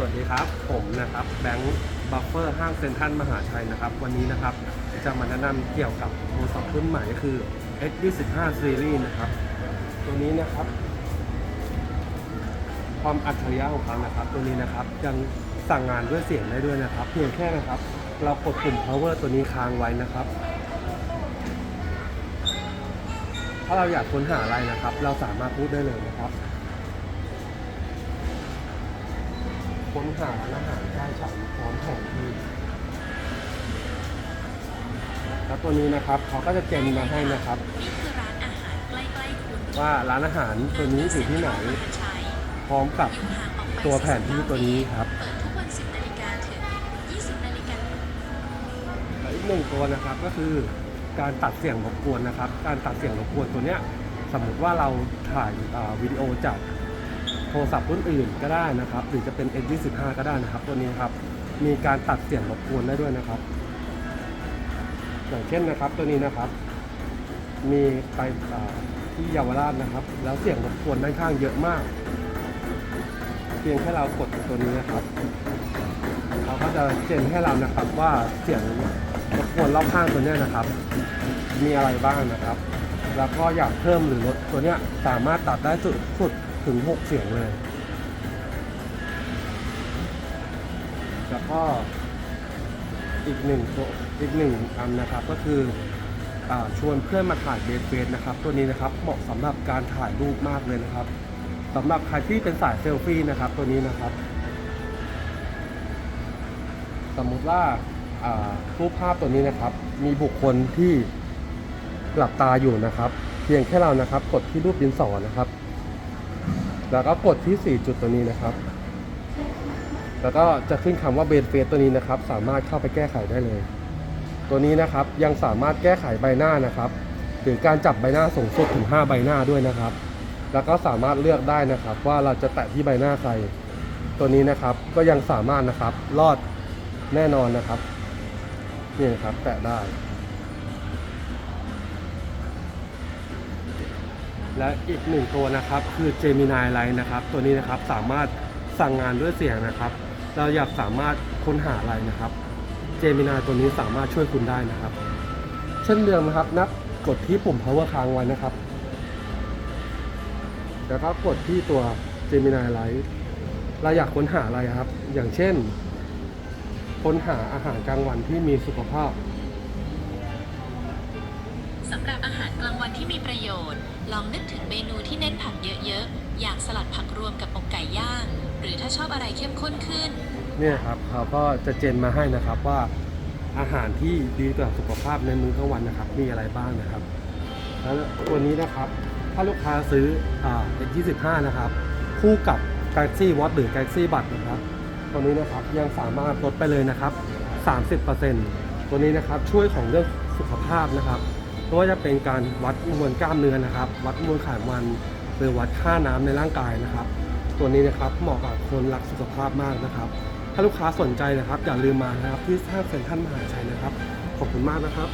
สวัสดีครับ ผมนะครับแบงค์บัฟเฟอร์ห้างเซ็นทรัลมหาชัยนะครับ วันนี้นะครับจะมาแนะนำเกี่ยวกับโทรศัพท์รุ่นใหม่ก็คือ X25 Series นะครับ ตัวนี้นะครับ ความอัจฉริยะของเขานะครับ ตัวนี้นะครับยังสั่งงานด้วยเสียงได้ด้วยนะครับ เพียงแค่นะครับ เรากดปุ่ม power ตัวนี้ค้างไว้นะครับ ถ้าเราอยากค้นหาอะไรนะครับ เราสามารถพูดได้เลยนะครับ ค้นหาอาหารใกล้ฉันพร้อมแผนที่แล้วตัวนี้นะครับเขาก็จะเจนมาให้นะครับนี่คือร้านอาหารใกล้ๆคุณว่าร้านอาหารตัวนี้อยู่ที่ไหน พร้อมกับตัวแผนที่ตัวนี้ครับเปิดทุกวัน10นาฬิกาถึง20นาฬิกาและอีกหนึ่งตัวนะครับก็คือการตัดเสียงรบกวนนะครับ การตัดเสียงรบกวนตัวเนี้ยสมมติว่าเราถ่ายวิดีโอจาก โทรศัพท์รุ่นอื่นก็ได้นะครับ หรือจะเป็น N25 ก็ได้นะครับ ตัวนี้ครับ มีการตัดเสียงรบกวนได้ด้วยนะครับ อย่างเช่นนะครับตัวนี้นะครับ มีไปที่เยาวราชนะครับ แล้วเสียงรบกวนด้านข้างเยอะมาก เพียงแค่เรากดตัวนี้นะครับเขาก็จะเจนให้เรานะครับว่าเสียงรบกวนรอบข้างตัวเนี้ยนะครับ มีอะไรบ้างนะครับ แล้วก็อยากเพิ่มหรือลดตัวเนี้ยสามารถตัดได้สุดสุด ถึง 6 เสียงเลย แล้วก็อีกหนึ่งอีกหนึ่งอันนะครับก็คืออชวนเพื่อนมาถ่ายเบสเฟสนะครับ ตัวนี้นะครับเหมาะสำหรับการถ่ายรูปมากเลยนะครับสำหรับใครที่เป็นสายเซลฟี่นะครับตัวนี้นะครับ สมมุติว่าอ่ารูปภาพตัวนี้นะครับ มีบุคคลที่หลับตาอยู่นะครับ เพียงแค่เรานะครับ กดที่รูปดินสอนะครับ แล้วก็กดที่ 4 จุดตัวนี้นะครับ แล้วก็จะขึ้นคำว่าเบนเฟสตัวนี้นะครับ สามารถเข้าไปแก้ไขได้เลย ตัวนี้นะครับยังสามารถแก้ไขใบหน้านะครับหรือการจับใบหน้าสูงสุดถึง 5 ใบหน้าด้วยนะครับ แล้วก็สามารถเลือกได้นะครับ ว่าเราจะแตะที่ใบหน้าใคร ตัวนี้นะครับก็ยังสามารถนะครับรอดแน่นอนนะครับ นี่นะครับแตะได้ และอีกหนึ่งตัวนะครับคือ Gemini Lite นะครับ ตัวนี้นะครับสามารถสั่งงานด้วยเสียงนะครับ เราอยากสามารถค้นหาอะไรนะครับ Gemini ตัวนี้สามารถช่วยคุณได้นะครับ เช่นเดิมนะครับนับกดที่ปุ่ม power ค้างไว้นะครับ แล้วก็กดที่ตัว Gemini Lite เราอยากค้นหาอะไรครับ อย่างเช่น ค้นหาอาหารกลางวันที่มีสุขภาพ สำหรับอาหารกลางวันที่มีประโยชน์ ลองนึกถึงเมนูที่เน้นผักเยอะๆ อย่างสลัดผักรวมกับอกไก่ย่าง หรือถ้าชอบอะไรเข้มข้นขึ้น เนี่ยครับเขาก็จะเจนมาให้นะครับว่าอาหารที่ดีต่อสุขภาพในมื้อกลางวันนะครับ มีอะไรบ้างนะครับ แล้วตัวนี้นะครับ ถ้าลูกค้าซื้ออ่า X25 นะครับ คู่กับ Galaxy Watch หรือ Galaxy b u d นะครับตัวนี้นะครับยังสามารถลดไปเลยนะครับ 30%ตัวนี้นะครับช่วยของเรื่องสุขภาพนะครับ ไม่ว่าจะเป็นการวัดมวลกล้ามเนื้อนะครับ วัดมวลไขมันหรือวัดค่าน้ำในร่างกายนะครับ ตัวนี้นะครับเหมาะกับคนรักสุขภาพมากนะครับ ถ้าลูกค้าสนใจนะครับอย่าลืมมานะครับที่ห้างเซ็นทรัลมหาชัยนะครับ ขอบคุณมากนะครับ